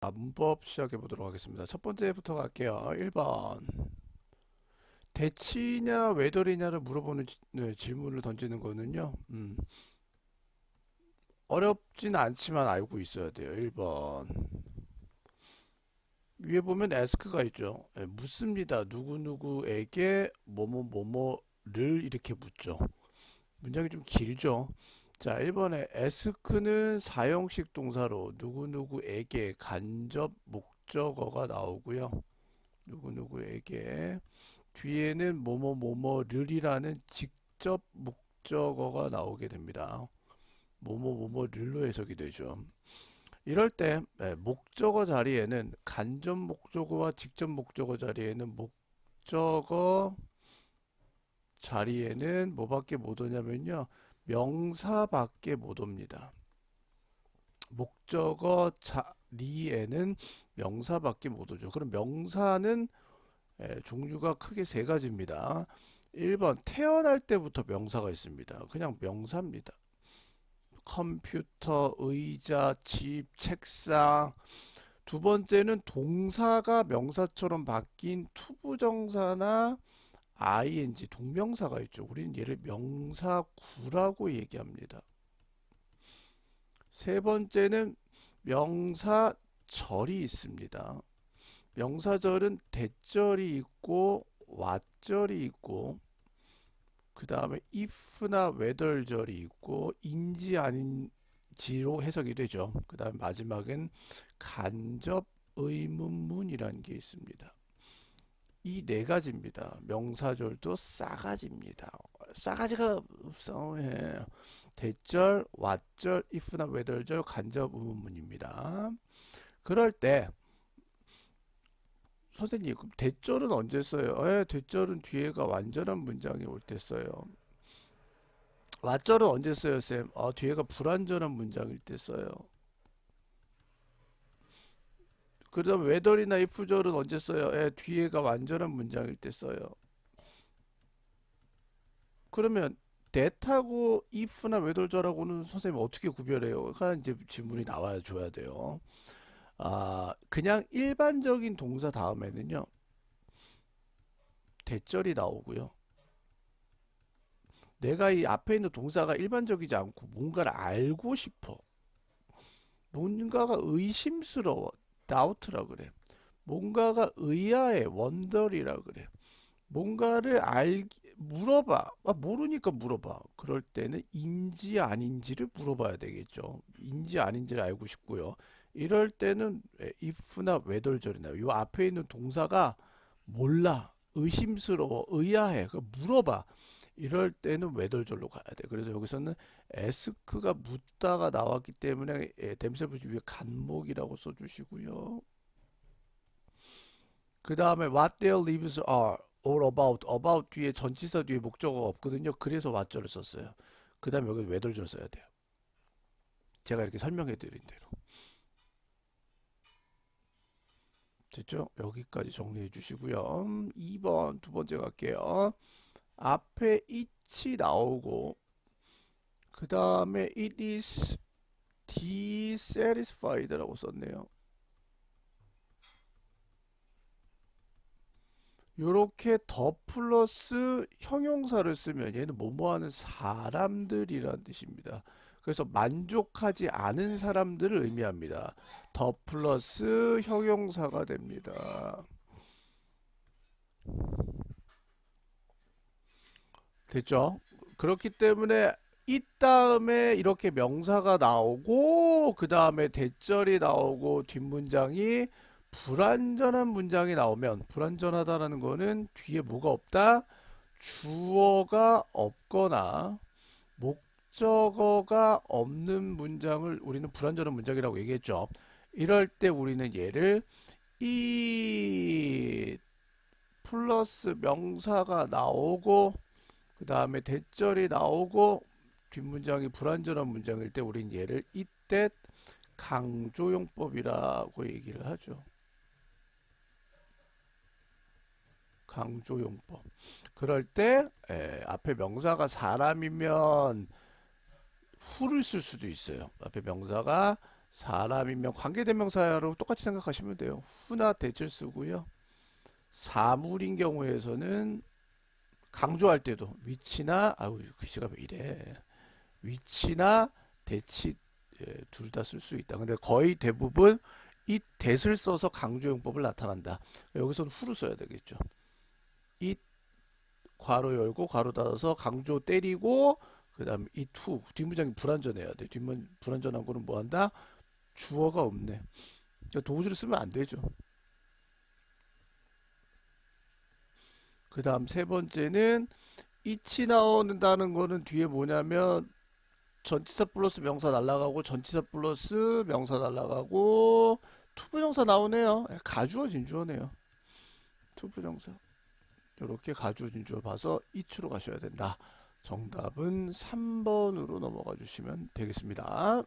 자, 문법 시작해 보도록 하겠습니다. 첫 번째부터 갈게요. 1번. 대치냐 외돌이냐를 물어보는 지- 네, 질문을 던지는 거는요. 음, 어렵진 않지만 알고 있어야 돼요. 1번. 위에 보면 ask가 있죠. 예, 묻습니다. 누구누구에게 뭐뭐뭐뭐를 이렇게 묻죠. 문장이 좀 길죠. 자, 1번에 ask는 사형식 동사로 누구누구에게 간접 목적어가 나오고요. 누구누구에게 뒤에는 뭐뭐뭐뭐를이라는 직접 목적어가 나오게 됩니다. 뭐뭐뭐뭐를로 해석이 되죠. 이럴 때 예, 목적어 자리에는 간접 목적어와 직접 목적어 자리에는 목적어 자리에는 뭐밖에 못 오냐면요. 명사밖에 못 옵니다. 목적어 자리에는 명사밖에 못 오죠. 그럼 명사는 예, 종류가 크게 세 가지입니다. 1번 태어날 때부터 명사가 있습니다. 그냥 명사입니다. 컴퓨터, 의자, 집, 책상. 두 번째는 동사가 명사처럼 바뀐 투부정사나 ing 동명사가 있죠. 우리는 얘를 명사구라고 얘기합니다. 세 번째는 명사절이 있습니다. 명사절은 대절이 있고 왓절이 있고 그 다음에 if나 whether절이 있고 인지 아닌지로 해석이 되죠. 그 다음에 마지막엔 간접 의문문이라는 게 있습니다. 이 네 가지입니다. 명사절도 싸가지입니다. 싸가지가 없어. 예. 대절, 왓절, if나 whether절, 간접 의문문입니다. 그럴 때 선생님, 그럼 대절은 언제 써요? 예, 대절은 뒤에가 완전한 문장이 올 때 써요. 왓절은 언제 써요, 쌤? 어, 뒤에가 불완전한 문장일 때 써요. 그다음 웨더리나 if절은 언제 써요? 예, 뒤에가 완전한 문장일 때 써요. 그러면 that하고 if나 whether절하고는 선생님 어떻게 구별해요? 가 이제 질문이 나와야 줘야 돼요. 아, 그냥 일반적인 동사 다음에는요. 대절이 나오고요. 내가 이 앞에 있는 동사가 일반적이지 않고 뭔가를 알고 싶어. 뭔가가 의심스러워. Doubt라 그래. 뭔가가 의아해. wonder이라 그래. 뭔가를 알 물어봐. 아, 모르니까 물어봐. 그럴 때는 인지 아닌지를 물어봐야 되겠죠. 인지 아닌지를 알고 싶고요. 이럴 때는 if나 whether절이 나요. 이 앞에 있는 동사가 몰라, 의심스러워, 의아해. 그 물어봐. 이럴 때는 whether절로 가야 돼. 그래서 여기서는 ask가 묻다가 나왔기 때문에 댐셀부지 위에 간목이라고 써주시고요. 그 다음에 what their lives are all about, about 뒤에 전치사 뒤에 목적어가 없거든요. 그래서 what절을 썼어요. 그 다음에 여기 whether절 써야 돼요. 제가 이렇게 설명해 드린 대로. 됐죠? 여기까지 정리해 주시고요. 2번 두 번째 갈게요. 앞에 it이 나오고 그 다음에 it is dissatisfied라고 썼네요. 요렇게 더 플러스 형용사를 쓰면 얘는 뭐뭐하는 사람들이란 뜻입니다. 그래서 만족하지 않은 사람들을 의미합니다. 더 플러스 형용사가 됩니다. 됐죠? 그렇기 때문에 이 다음에 이렇게 명사가 나오고 그 다음에 대절이 나오고 뒷문장이 불완전한 문장이 나오면 불완전하다라는 거는 뒤에 뭐가 없다? 주어가 없거나 목적어가 없는 문장을 우리는 불완전한 문장이라고 얘기했죠. 이럴 때 우리는 얘를 이 플러스 명사가 나오고 그 다음에 대절이 나오고 뒷문장이 불완전한 문장일 때 우린 얘를 이때 강조용법이라고 얘기를 하죠. 강조용법. 그럴 때 에, 앞에 명사가 사람이면 후를 쓸 수도 있어요. 앞에 명사가 사람이면 관계대명사로 똑같이 생각하시면 돼요. 후나 대절 쓰고요. 사물인 경우에서는 강조할 때도 위치나 아우 글씨가 왜 이래 위치나 대치 둘 다 쓸 수 있다. 근데 거의 대부분 이 대을 써서 강조용법을 나타난다. 여기서는 후를 써야 되겠죠. 이 괄호 열고 괄호 닫아서 강조 때리고 그 다음 이투 뒷문장이 불완전해야 돼. 뒷문 불완전한 거는 뭐 한다? 주어가 없네. 그러니까 도구지를 쓰면 안 되죠. 그 다음 세 번째는 이치 나온다는 거는 뒤에 뭐냐면 전치사 플러스 명사 날라가고 전치사 플러스 명사 날라가고 투부정사 나오네요. 예, 가주어 진주어네요. 투부정사 이렇게 가주어 진주어 봐서 이치로 가셔야 된다. 정답은 3번으로 넘어가 주시면 되겠습니다.